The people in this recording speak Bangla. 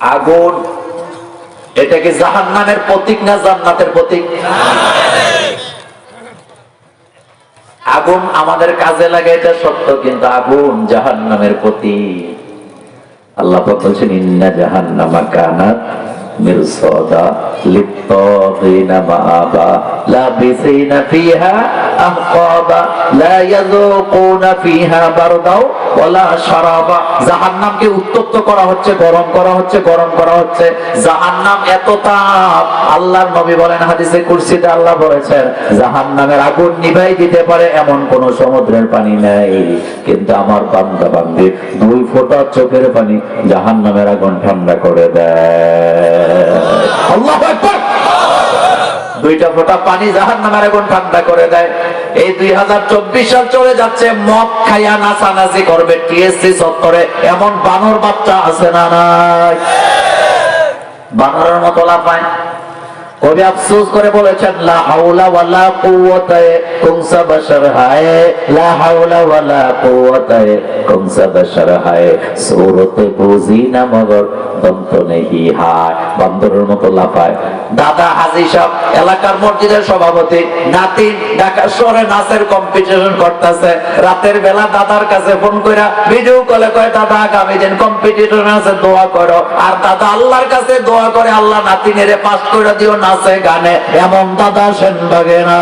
আগুন, এটা কি জাহান্নামের প্রতীক না জান্নাতের প্রতীক? আগুন আমাদের কাজে লাগে, এটা সত্য, কিন্তু আগুন জাহান্নামের প্রতীক। আল্লাহ বলছেন, ইন্না জাহান্নামা কানাত মিরসাদা লাবিসিনা ফিহা আহকাবা, লা ইয়াযুকুনা ফিহা বারদাও ওয়ালা শারাবা। জাহান্নামকে উত্তপ্ত করা হচ্ছে, গরম করা হচ্ছে, গরম করা হচ্ছে। জাহান্নাম এত তাপ। আল্লাহর নবী বলেন হাদিসে কুরসিতে আল্লাহ বলেছেন, জাহান্নামের আগুন নিভাই দিতে পারে এমন কোন সমুদ্রের পানি নাই। কিন্তু আমার বান্দা বান্দি, দুই ফোঁটা চোখের পানি জাহান্নামের আগুন ঠান্ডা করে দেয় আল্লাহু আকবার দুইটা ফোঁটা পানি জাহান নামের এখন ঠান্ডা করে দেয়। এই দুই হাজার চব্বিশ সাল চলে যাচ্ছে, মদ খাইয়া নাচানাচি করবে টিএসসি চত্বরে। এমন বানর বাচ্চা আছে না নাই? বানরের মতো লাফায়। কবি আফসোস করে বলেছেন, লা হাওলা ওয়ালা বাশার হায়। লা হাওলা ওয়ালা বাশার হায়। সূরতে বুঝি না মগর দন্ত নেহি হায়। বান্দরের মতো লাফায়। দাদা হাজি এলাকার মসজিদের সভাপতি, নাতি ঢাকা শহরে নাচের কম্পিটিশন করতেছে। রাতের বেলা দাদার কাছে ফোন কইরা ভিডিও কলে কয়, দাদা, আগামী দিন কম্পিটিশন আছে, দোয়া করো। আর দাদা আল্লাহর কাছে দোয়া করে, আল্লাহ নাতিনেরে পাস করে দিও নাচে গানে এমন দাদা সেনবাগে না